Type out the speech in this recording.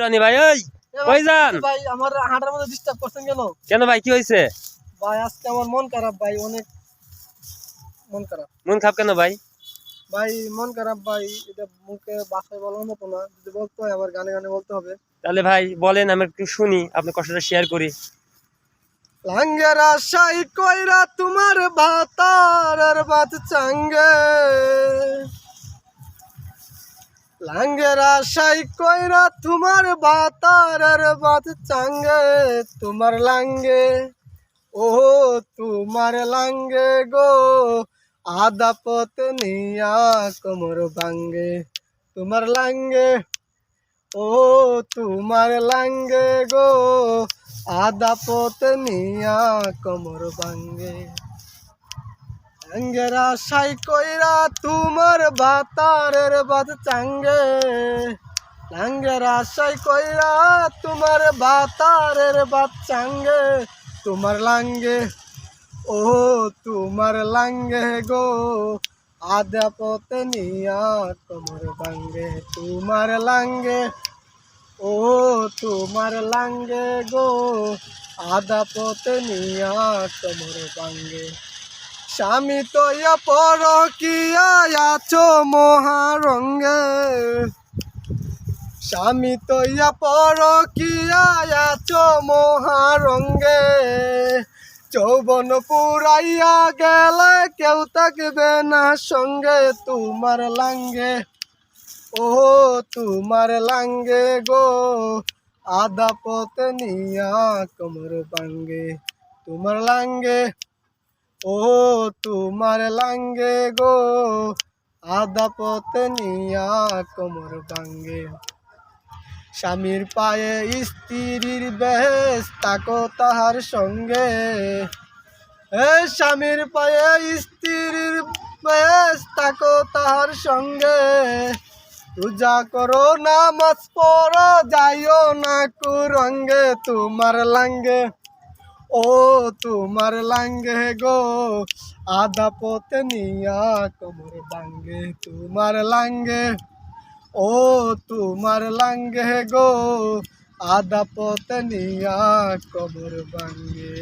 রনি ভাই ওই কই যান? ভাই? আমার হাঁটার মধ্যে ডিস্টার্ব করছেন কেন? কেন ভাই কি হয়েছে ভাই আজকে আমার মন খারাপ ভাই অনেক মন খারাপ। মন খারাপ কেন ভাই? ভাই মন খারাপ ভাই এটা মুখে বাসায় বলার মতো না। যদি বলতে হয় আবার গানে গানে বলতে হবে। তাহলে ভাই বলেন আমি একটু শুনি আপনার কষ্টটা শেয়ার করি। লাঙ্গের আশাই কইরা তোমার ভাতার আর বাত চাঙ্গে। লাঙ্গের আশাই কইরা তোমার আর বাত চাঙ্গে, তোমার লাঙ্গে। ও তোমার লাঙ্গে গো আদা পথ নিয়া কোমর ভাঙ্গে, তোমার লাঙ্গে। ও তোমার লাঙ্গে গো আদা পথ নিয়া কোমর ভাঙ্গে। লাঙ্গের আশাই কইরা তোমার ভাতারের বাদ চাঙ্গে। লাঙ্গের আশাই কইরা তোমার ভাতারের বাদ চাঙ্গে। তোমার লাঙ্গে, ও তোমার লাঙ্গে গো। আদা পথ নিয়া কোমর ভাঙ্গে তোমার লাঙ্গে, ও তোমার লাঙ্গে গো। আদা পথ নিয়া কোমর ভাঙ্গে স্বামী তৈয়া পর আছো মহারঙ্গে। স্বামী তৈয়া পর আছো মহারঙ্গে। চৌবন পুরাইয়া গেলে কেউ থাকবে না সঙ্গে তোমার লাঙ্গে। ও তোমার লাঙ্গে গো আদা পথ নিয়া কোমর বাঙ্গে তোমার লাঙ্গে ও তোমার লাঙ্গে গো, আদা পথ নিয়া কোমর বাঙ্গে স্বামীর পায়ে স্ত্রীর বেশ, তাকো তাহার সঙ্গে। এ স্বামীর পায়ে স্ত্রীর বেশ, তাকো তাহার সঙ্গে। পূজা করো, নামাজ পড়ো, যাইও না কুরঙ্গে তোমার লাঙ্গে। ও তোমার লাঙ্গে গো আদা পথে নিয়া কোমর বাঙ্গে তোমার লাঙ্গে। ও তোমার লাঙ্গে গো আদা পথে নিয়া কোমর বাঙ্গে